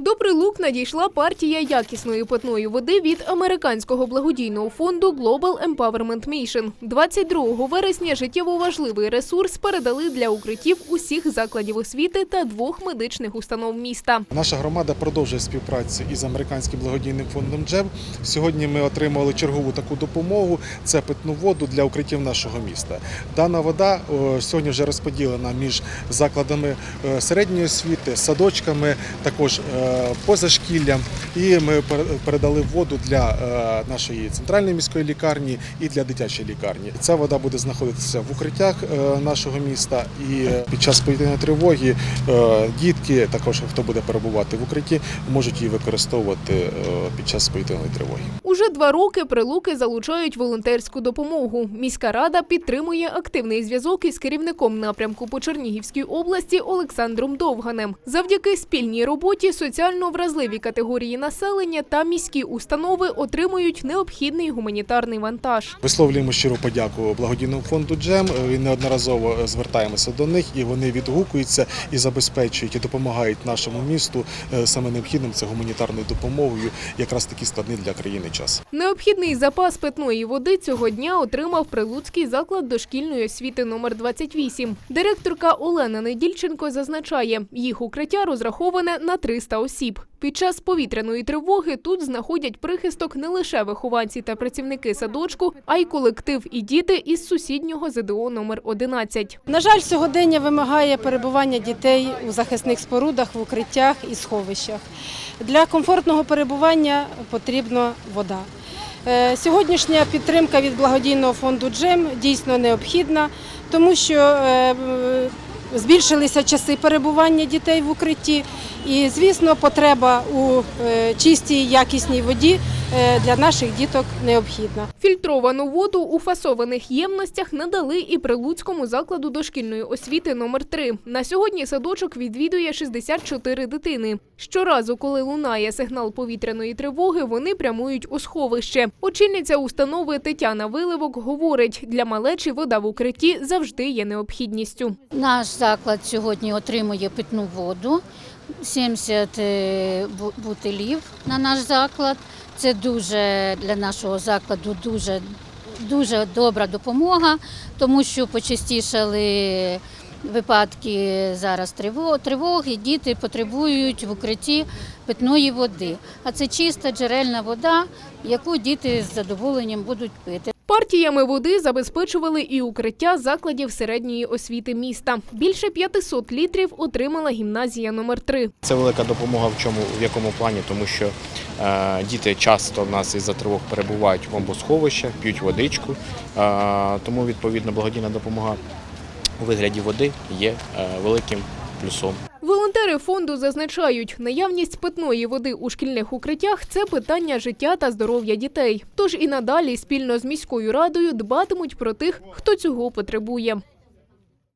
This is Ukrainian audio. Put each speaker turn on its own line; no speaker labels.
До прилук надійшла партія якісної питної води від американського благодійного фонду Global Empowerment Mission. 22 вересня життєво важливий ресурс передали для укриттів усіх закладів освіти та двох медичних установ міста.
Наша громада продовжує співпрацю із американським благодійним фондом Джеб. Сьогодні ми отримали чергову таку допомогу. Це питну воду для укриттів нашого міста. Дана вода сьогодні вже розподілена між закладами е, середньої освіти, садочками, також позашкіллям. І ми пер- передали воду для е, нашої центральної міської лікарні і для дитячої лікарні. Ця вода буде знаходитися в укриттях е, нашого міста. І е, під час повітряної тривоги дітки, також хто буде перебувати в укритті, можуть її використовувати під час повітряної тривоги.
Уже два роки прилуки залучають волонтерську допомогу. Міська рада підтримує активний зв'язок із керівником напрямку по Чернігівській області Олександром Довганем. Завдяки спільній роботі соціально вразливі категорії населення та міські установи отримують необхідний гуманітарний вантаж.
Висловлюємо щиру подяку благодійному фонду Джем. І неодноразово звертаємося до них, і вони відгукуються і забезпечують і допомагають нашому місту е, саме необхідним це гуманітарною допомогою, якраз такі складний для країни час.
Необхідний запас питної води цього дня отримав Прилуцький заклад дошкільної освіти номер 28. Директорка Олена Недільченко зазначає, їх укриття розраховане на 300 осіб. Під час повітряної тривоги тут знаходять прихисток не лише вихованці та працівники садочку, а й колектив і діти із сусіднього ЗДО номер 11.
На жаль, сьогодення вимагає перебування дітей у захисних спорудах, в укриттях і сховищах. Для комфортного перебування потрібна вода. Е, Сьогоднішня підтримка від благодійного фонду Джем дійсно необхідна, тому що е, збільшилися часи перебування дітей в укритті, і, звісно, потреба у е, чистій якісній воді для наших діток необхідна.
Фільтровану воду у фасованих ємностях надали і Прилуцькому закладу дошкільної освіти номер 3 На сьогодні садочок відвідує 64 дитини. Щоразу, коли лунає сигнал повітряної тривоги, вони прямують у сховище. Очільниця установи Тетяна Виливок говорить, для малечі вода в укритті завжди є необхідністю.
Наш заклад сьогодні отримує питну воду, 70 е, бутилів на наш заклад. Це дуже для нашого закладу дуже, дуже добра допомога, тому що почастішали випадки зараз триво- тривоги. Діти потребують в укритті питної води. А це чиста джерельна вода, яку діти з задоволенням будуть пити.
Партіями води забезпечували і укриття закладів середньої освіти міста. Більше 500 літрів отримала гімназія номер 3
Це велика допомога в чому в якому плані, тому що е, діти часто в нас із-за тривог перебувають в бомбосховищах, п'ють водичку. Е, тому відповідно благодійна допомога у вигляді води є е, великим плюсом.
Волонтери фонду зазначають, наявність питної води у шкільних укриттях це питання життя та здоров'я дітей. Тож і надалі спільно з міською радою дбатимуть про тих, хто цього потребує.